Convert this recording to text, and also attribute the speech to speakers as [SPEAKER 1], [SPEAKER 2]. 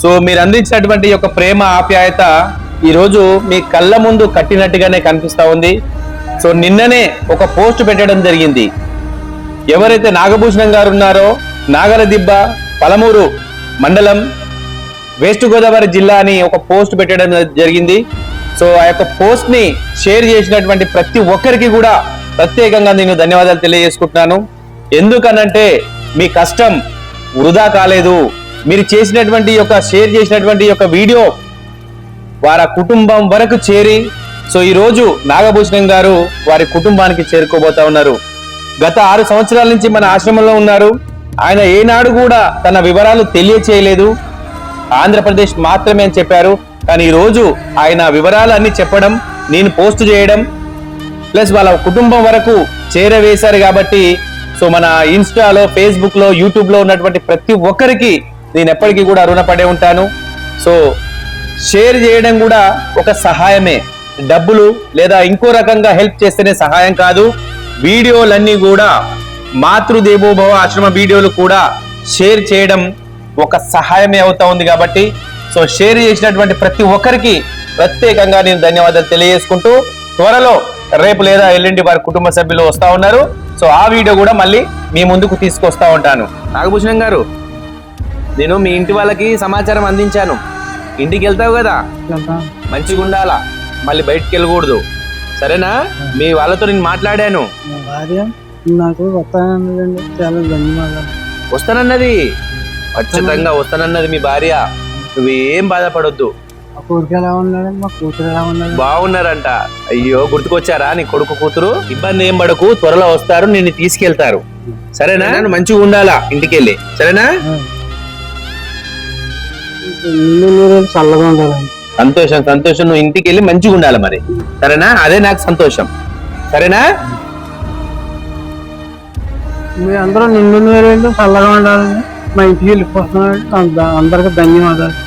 [SPEAKER 1] So మీరు అందించినటువంటి ఈ యొక్క ప్రేమ ఆప్యాయత ఈరోజు మీ కళ్ళ ముందు కట్టినట్టుగానే కనిపిస్తూ ఉంది. సో నిన్ననే ఒక పోస్ట్ పెట్టడం జరిగింది. ఎవరైతే నాగభూషణం గారు ఉన్నారో నాగల దిబ్బ పలమూరు మండలం వెస్ట్ గోదావరి జిల్లా అని ఒక పోస్ట్ పెట్టడం జరిగింది. సో ఆ యొక్క పోస్ట్ని షేర్ చేసినటువంటి ప్రతి ఒక్కరికి కూడా ప్రత్యేకంగా నేను ధన్యవాదాలు తెలియజేసుకుంటున్నాను. ఎందుకనంటే మీ కష్టం వృధా కాలేదు. మీరు చేసినటువంటి యొక్క షేర్ చేసినటువంటి యొక్క వీడియో వారి కుటుంబం వరకు చేరి సో ఈ రోజు నాగభూషణం గారు వారి కుటుంబానికి చేరుకోబోతా ఉన్నారు. గత ఆరు సంవత్సరాల నుంచి మన ఆశ్రమంలో ఉన్నారు. ఆయన ఏనాడు కూడా తన వివరాలు తెలియచేయలేదు. ఆంధ్రప్రదేశ్ మాత్రమే అని చెప్పారు. కానీ ఈ రోజు ఆయన వివరాలు అన్ని చెప్పడం నేను పోస్ట్ చేయడం ప్లస్ వాళ్ళ కుటుంబం వరకు చేరవేశారు కాబట్టి సో మన ఇన్స్టాలో ఫేస్బుక్లో యూట్యూబ్లో ఉన్నటువంటి ప్రతి ఒక్కరికి నేను ఎప్పటికీ కూడా రుణపడే ఉంటాను. సో షేర్ చేయడం కూడా ఒక సహాయమే. డబ్బులు లేదా ఇంకో రకంగా హెల్ప్ చేస్తేనే సహాయం కాదు. వీడియోలన్నీ కూడా మాతృదేవోభవ ఆశ్రమ వీడియోలు కూడా షేర్ చేయడం ఒక సహాయమే అవుతా ఉంది కాబట్టి సో షేర్ చేసినటువంటి ప్రతి ఒక్కరికి ప్రత్యేకంగా నేను ధన్యవాదాలు తెలియజేసుకుంటూ త్వరలో రేపు లేదా ఎల్లుండి వారి కుటుంబ సభ్యులు వస్తూ ఉన్నారు. సో ఆ వీడియో కూడా మళ్ళీ మీ ముందుకు తీసుకొస్తా ఉంటాను. నాగభూషణం గారు నేను మీ ఇంటి వాళ్ళకి సమాచారం అందించాను. ఇంటికి వెళ్తావు కదా? మంచిగా ఉండాలా? మళ్ళీ బయటికి వెళ్ళకూడదు. సరేనా? మీ వాళ్ళతో నేను మాట్లాడాను.
[SPEAKER 2] మా భార్య నాకు వస్తానన్నదండి. చాలా ధన్యవాదాలు.
[SPEAKER 1] వస్తానన్నది? ఖచ్చితంగా వస్తానన్నది మీ భార్య. నువ్వు ఏం బాధపడొద్దు బాగున్నారంట. అయ్యో గుర్తుకొచ్చారా? నీ కొడుకు కూతురు? ఇబ్బంది ఏం పడకు. త్వరలో వస్తారు. నిన్ను తీసుకెళ్తారు. సరేనా? మంచిగా ఉండాలా? ఇంటికి వెళ్ళి సరేనా
[SPEAKER 2] చల్లగా ఉండాలండి.
[SPEAKER 1] సంతోషం సంతోషం. నువ్వు ఇంటికి వెళ్ళి మంచిగా ఉండాలి మరి. సరేనా? అదే నాకు సంతోషం. సరేనా?
[SPEAKER 2] మీ అందరూ నిండు మీరు చల్లగా ఉండాలండి మా ఇంటికి వెళ్ళిపోతున్నాడు. అందరికి ధన్యవాదాలు.